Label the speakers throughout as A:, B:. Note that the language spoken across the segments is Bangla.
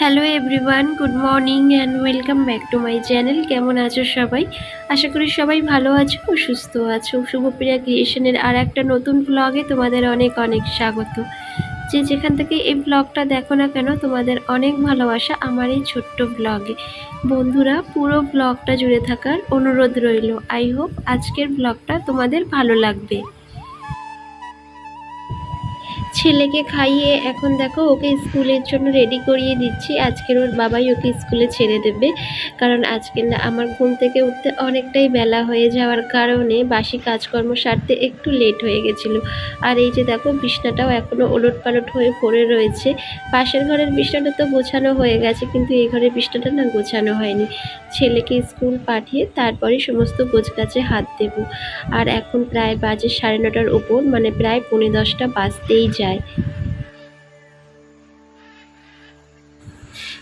A: Hello everyone good morning and welcome back to my channel কেমন আছো সবাই? আশা করি সবাই ভালো আছো ও সুস্থ আছো। শুভপ্রিয়া ক্রিয়েশনের আর একটা নতুন ব্লগে তোমাদের অনেক অনেক স্বাগত। যে যেখান থেকে এই ব্লগটা দেখো না কেন, তোমাদের অনেক ভালোবাসা আমার এই ছোট্ট ব্লগে বন্ধুরা, পুরো ব্লগটা জুড়ে থাকার অনুরোধ রইল। আই হোপ আজকের ব্লগটা তোমাদের ভালো লাগবে। ছেলেকে খাইয়ে এখন দেখো ওকে স্কুলের জন্য রেডি করিয়ে দিচ্ছি। আজকের ওর বাবাই ওকে স্কুলে ছেড়ে দেবে। কারণ আজকে না আমার ঘুম থেকে উঠতে অনেকটাই বেলা হয়ে যাওয়ার কারণে বাসি কাজকর্ম সারতে একটু লেট হয়ে গেছিল। আর এই যে দেখো বিছনাটাও এখনও ওলট পালট হয়ে পড়ে রয়েছে। পাশের ঘরের বিছনাটা তো গোছানো হয়ে গেছে, কিন্তু এই ঘরের বিছনাটা না গোছানো হয়নি। ছেলেকে স্কুল পাঠিয়ে তারপরে সমস্ত গোছগাছে হাত দেব। আর এখন প্রায় বাজে সাড়ে নটার ওপর মানে প্রায় পৌনে দশটা বাজতেই যায়। এক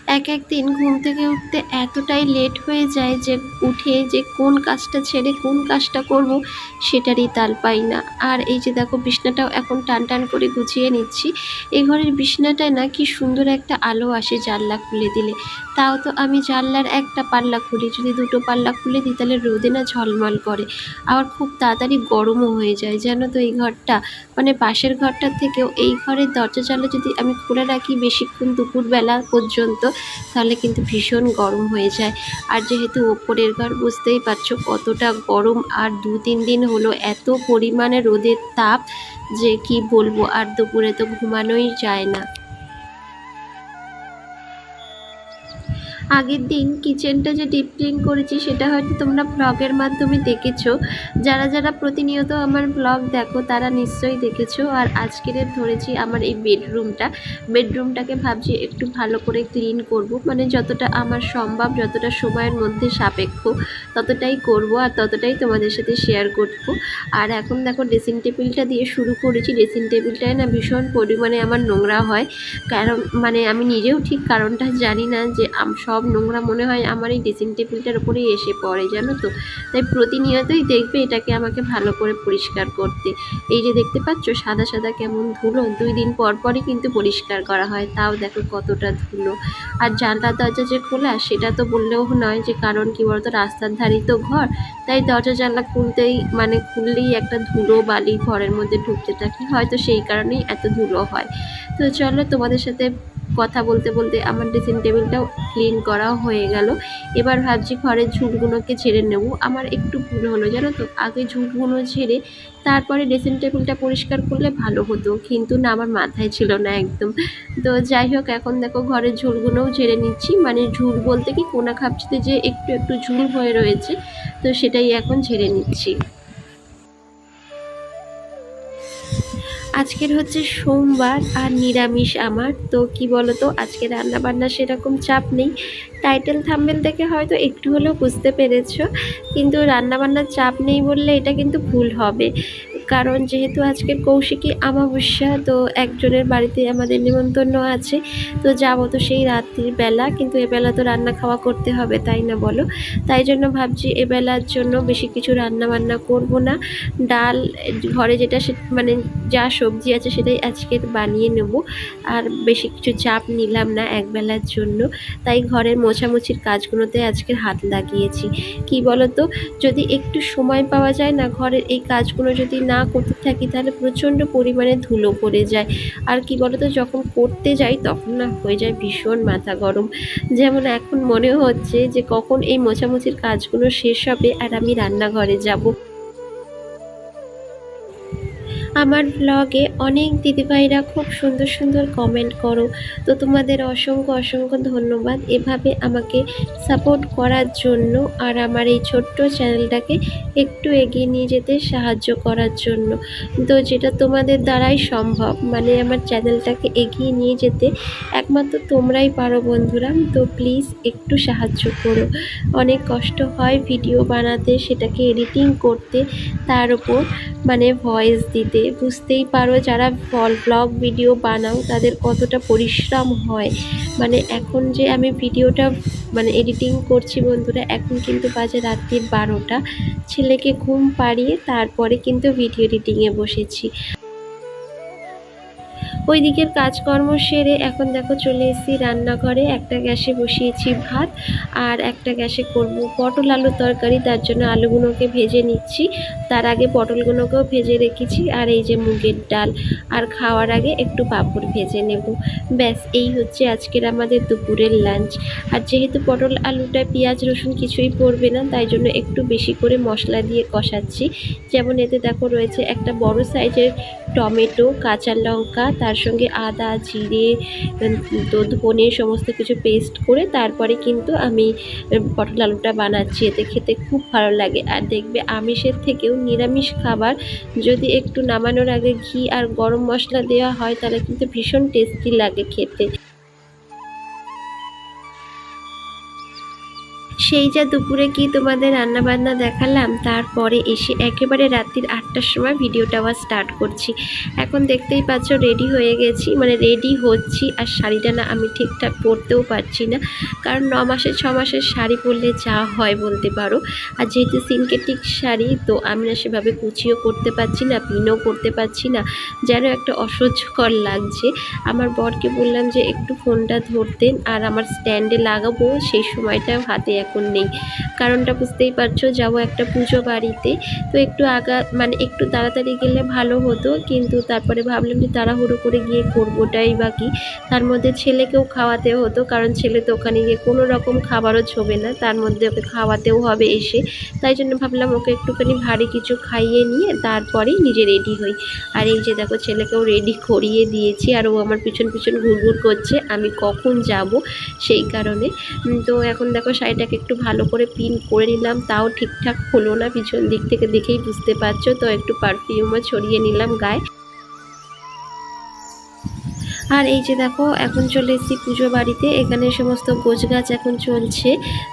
A: এক দিন ঘুম থেকে উঠতে এতটাই লেট হয়ে যায় যে উঠে যে কোন কাজটা ছেড়ে কোন কাজটা করব সেটারই তাল পাই না। আর এই যে দেখো বিছনাটাও এখন টান টান করে গুছিয়ে নিচ্ছি। এই ঘরের বিছনাটায় না কি সুন্দর একটা আলো আসে জানলা খুলে দিলে। তাও তো আমি জানলার একটা পাল্লা খুলি, যদি দুটো পাল্লা খুলে দিই তাহলে রোদে না ঝলমল করে। আবার খুব তাড়াতাড়ি গরমও হয়ে যায় যেন তো এই ঘরটা। মানে পাশের ঘরটার থেকেও এই ঘরের দরজা জানলা যদি আমি খুলে রাখি বেশিক্ষণ দুপুরবেলা পর্যন্ত তাহলে কিন্তু ভীষণ গরম হয়ে যায়। আর যেহেতু ওপরের ঘর, বুঝতেই পারছ কতটা গরম। আর দু তিন দিন হলো এত পরিমাণে রোদের তাপ যে কি বলব, আর দুপুরে তো ঘুমানোই যায় না। আগের দিন কিচেনটা যে ডিপ ক্লিন করেছি, সেটা হয়তো তোমরা ব্লগের মাধ্যমে দেখেছ। যারা যারা প্রতিনিয়ত আমার ব্লগ দেখো, তারা নিশ্চয়ই দেখেছ। আর আজকের ধরেছি আমার এই বেডরুমটা বেডরুমটাকে ভাবছি একটু ভালো করে ক্লিন করব। মানে যতটা আমার সম্ভব, যতটা সময়ের মধ্যে সাপেক্ষ। ততটাই করব আর ততটাই তোমাদের সাথে শেয়ার করব। আর এখন দেখো ড্রেসিং টেবিলটা দিয়ে শুরু করেছি। ড্রেসিং টেবিলটায় না ভীষণ পরিমাণে আমার নোংরা হয়। কারণ মানে আমি নিজেও ঠিক কারণটা জানি না যে সব নোংরা মনে হয় আমার এই ড্রেসিং টেবিলটার উপরেই এসে পড়ে, জানো তো? তাই প্রতিনিয়তই দেখবে এটাকে আমাকে ভালো করে পরিষ্কার করতে। এই যে দেখতে পাচ্ছ, সাদা সাদা কেমন ধুলো। দুই দিন পর পরই কিন্তু পরিষ্কার করা হয়। তাও দেখো কতটা ধুলো। আর জানলা দরজা যে খোলা, সেটা তো বললেও নয় যে কারণ কি বলতো? রাস্তার ধারেই তো ঘর, তাই দরজা জানলা খুলতেই মানে খুললেই একটা ধুলো বালি ঘরের মধ্যে ঢুকতে থাকি। হয়তো সেই কারণেই এত ধুলো হয়। তো চলো তোমাদের সাথে কথা বলতে বলতে আমার ড্রেসিং টেবিলটাও ক্লিন করাও হয়ে গেল। এবার ভাবছি ঘরের ঝুলগুলোকে ছেড়ে নেব। আমার একটু ভুল হলো, জানো তো? আগে ঝুলগুলো ছেড়ে তারপরে ড্রেসিং টেবিলটা পরিষ্কার করলে ভালো হতো। কিন্তু না, আমার মাথায় ছিল না একদম। তো যাই হোক, এখন দেখো ঘরের ঝুলগুলোও ঝেড়ে নিচ্ছি। মানে ঝুল বলতে কি, কোনা খাপচিতে যে একটু একটু ঝুল হয়ে রয়েছে, তো সেটাই এখন ঝেড়ে নিচ্ছি। আজকের হচ্ছে সোমবার আর নিরামিষ আমার। তো কি বলতো, আজকে রান্না বান্না সেরকম চাপ নেই। টাইটেল থাম্বেল দেখে হয়তো একটু হলেও বুঝতে পেরেছ। কিন্তু রান্নাবান্নার চাপ নেই বললে এটা কিন্তু ভুল হবে। কারণ যেহেতু আজকের কৌশিকী আমাবস্যা তো একজনের বাড়িতে আমাদের নিমন্ত্রণ আছে। তো যাব তো সেই রাত্রির বেলা, কিন্তু এবেলা তো রান্না খাওয়া করতে হবে, তাই না বলো? তাই জন্য ভাবছি এবেলার জন্য বেশি কিছু রান্না বান্না করব না। ডাল, ঘরে যেটা মানে যা সবজি আছে সেটাই আজকে বানিয়ে নেব। আর বেশি কিছু চাপ নিলাম না একবেলার জন্য। তাই ঘরের মোছামুছির কাজগুলোতে আজকের হাত লাগিয়েছি। কি বলতো? যদি একটু সময় পাওয়া যায় না, ঘরের এই কাজগুলো যদি না করতে থাকি, তাহলে প্রচণ্ড পরিমাণে ধুলো পড়ে যায়। আর কি বলতো, যখন করতে যাই তখন না হয়ে যায় ভীষণ মাথা গরম। যেমন এখন মনে হচ্ছে যে কখন এই মোছামুছির কাজগুলো শেষ হবে আর আমি রান্নাঘরে যাব। আমার ব্লগে অনেক দিদিভাইরা খুব সুন্দর সুন্দর কমেন্ট করো। তো তোমাদের অসংখ্য অসংখ্য ধন্যবাদ এভাবে আমাকে সাপোর্ট করার জন্য আর আমার এই ছোট্ট চ্যানেলটাকে একটু এগিয়ে নিয়ে যেতে সাহায্য করার জন্য। তো যেটা তোমাদের দ্বারাই সম্ভব মানে আমার চ্যানেলটাকে এগিয়ে নিয়ে যেতে একমাত্র তোমরাই পারো বন্ধুরা। তো প্লিজ একটু সাহায্য করো। অনেক কষ্ট হয় ভিডিও বানাতে, সেটাকে এডিটিং করতে, তার উপর মানে ভয়েস দিতে। বুঝতেই পারো, যারা ফল ব্লগ ভিডিও বানাও, তাদের কতটা পরিশ্রম হয়। মানে এখন যে আমি ভিডিওটা মানে এডিটিং করছি বন্ধুরা, এখন কিন্তু বাজে রাত্রির বারোটা। ছেলেকে ঘুম পাড়িয়ে তারপরে কিন্তু ভিডিও এডিটিংয়ে বসেছি। ওই দিকের কাজকর্ম সেরে এখন দেখো চলে এসেছি রান্নাঘরে। একটা গ্যাসে বসিয়েছি ভাত আর একটা গ্যাসে করব পটল আলুর তরকারি। তার জন্য আলুগুলোকে ভেজে নিচ্ছি। তার আগে পটলগুলোকেও ভেজে রেখেছি আর এই যে মুগের ডাল। আর খাওয়ার আগে একটু পাঁপড় ভেজে নেব। ব্যাস, এই হচ্ছে আজকের আমাদের দুপুরের লাঞ্চ। আর যেহেতু পটল আলুটা পেঁয়াজ, রসুন কিছুই পড়বে না, তাই জন্য একটু বেশি করে মশলা দিয়ে কষাচ্ছি। যেমন এতে দেখো রয়েছে একটা বড় সাইজের টমেটো, কাঁচা লঙ্কা, তার সঙ্গে আদা, জিরে ধনে সমস্ত কিছু পেস্ট করে তারপরে কিন্তু আমি পটল আলুটা বানাচ্ছি। এতে খেতে খুব ভালো লাগে। আর দেখবে আমিষের থেকেও নিরামিষ খাবার যদি একটু নামানোর আগে ঘি আর গরম মশলা দেওয়া হয়, তাহলে কিন্তু ভীষণ টেস্টি লাগে খেতে। সেই যা দুপুরে কি তোমাদের রান্নাবান্না দেখালাম, তারপরে এসে একেবারে রাত্রির আটটার সময় ভিডিওটা আবার স্টার্ট করছি। এখন দেখতেই পাচ্ছ রেডি হয়ে গেছি মানে রেডি হচ্ছি, আর শাড়িটা না আমি ঠিকঠাক পরতেও পারছি না। কারণ ন মাসে, ছ মাসের শাড়ি পরলে যা হয় বলতে পারো। আর যেহেতু সিনকেটিক শাড়ি, তো আমি না সেভাবে কুচিও করতে পারছি না, পিনও করতে পারছি না, যেন একটা অসহ্যকর লাগছে। আমার বরকে বললাম যে, একটু ফোনটা ধরতেন, আর আমার স্ট্যান্ডে লাগাবো, সেই সময়টাও হাতে এখন নেই। কারণটা বুঝতেই পারছ, যাব একটা পুজো বাড়িতে। তো একটু আগা মানে একটু তাড়াতাড়ি গেলে ভালো হতো, কিন্তু তারপরে ভাবলাম যে তাড়াহুড়ো করে গিয়ে করবোটাই বা কি। তার মধ্যে ছেলেকেও খাওয়াতে হতো, কারণ ছেলে তো ওখানে গিয়ে কোনো রকম খাবারও ছোবে না, তার মধ্যে ওকে খাওয়াতেও হবে এসে। তাই জন্য ভাবলাম ওকে একটুখানি ভারী কিছু খাইয়ে নিয়ে তারপরেই নিজে রেডি হই। আর এই যে দেখো, ছেলেকেও রেডি করিয়ে দিয়েছি, আর ও আমার পিছন পিছন ঘুরঘুর করছে, আমি কখন যাব সেই কারণে। তো এখন দেখো, শাড়িটাকে একটু ভালো করে পিন করে নিলাম, তাও ঠিকঠাক হলো না, পিছন দিক থেকে দেখেই বুঝতে পারছ, তো একটু পারফিউমও ছড়িয়ে নিলাম গায়ে। আর এই যে দেখো, এখন চলে এসেছি পুজো বাড়িতে। এখানে সমস্ত গোছগাছ এখন চলছে।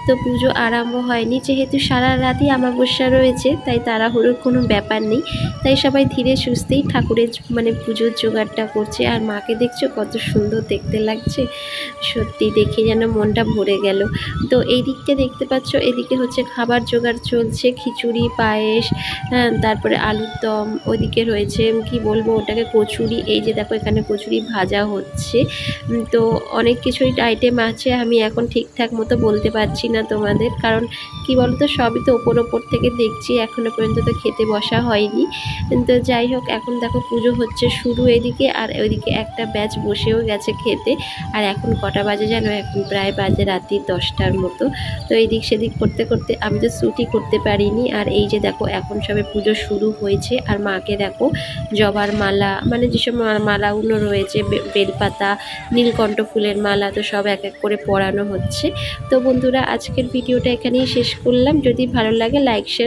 A: তো পুজো আরম্ভ হয়নি। যেহেতু সারা রাতই আমাবস্যা রয়েছে, তাই তাড়াহুড়োর কোনো ব্যাপার নেই। তাই সবাই ধীরে সুস্থেই ঠাকুরের মানে পুজোর জোগাড়টা করছে। আর মাকে দেখছ কত সুন্দর দেখতে লাগছে। সত্যি দেখে যেন মনটা ভরে গেল। তো এই দিকটা দেখতে পাচ্ছ, এদিকে হচ্ছে খাবার জোগাড় চলছে, খিচুড়ি, পায়েস হ্যাঁ তারপরে আলুর দম, ওইদিকে রয়েছে কি বলব, ওটাকে কচুরি, এই যে দেখো এখানে কচুরি ভাজা হচ্ছে। তো অনেক কিছুই আইটেম আছে, আমি এখন ঠিকঠাক মতো বলতে পারছি না তোমাদের। কারণ কি বলতো, সবই তো ওপর ওপর থেকে দেখছি এখনও পর্যন্ত তো খেতে বসা হয়নি। তো যাই হোক, এখন দেখো পুজো হচ্ছে শুরু এদিকে, আর ওইদিকে একটা ব্যাচ বসেও গেছে খেতে। আর এখন কটা বাজে জানো? এখন প্রায় বাজে রাত্রি দশটার মতো। তো এদিক সেদিক করতে করতে আমি তো শ্যুটই করতে পারিনি। আর এই যে দেখো, এখন সবে পুজো শুরু হয়েছে। আর মাকে দেখো, জবার মালা মানে যেসব মালাগুলো রয়েছে বেলপাতা, নীলকণ্ঠ ফুলের মালা তো সব এক এক করে পরানো হচ্ছে। তো বন্ধুরা, আজকের ভিডিওটা এখানেই শেষ করলাম। যদি ভালো লাগে লাইক শেয়ার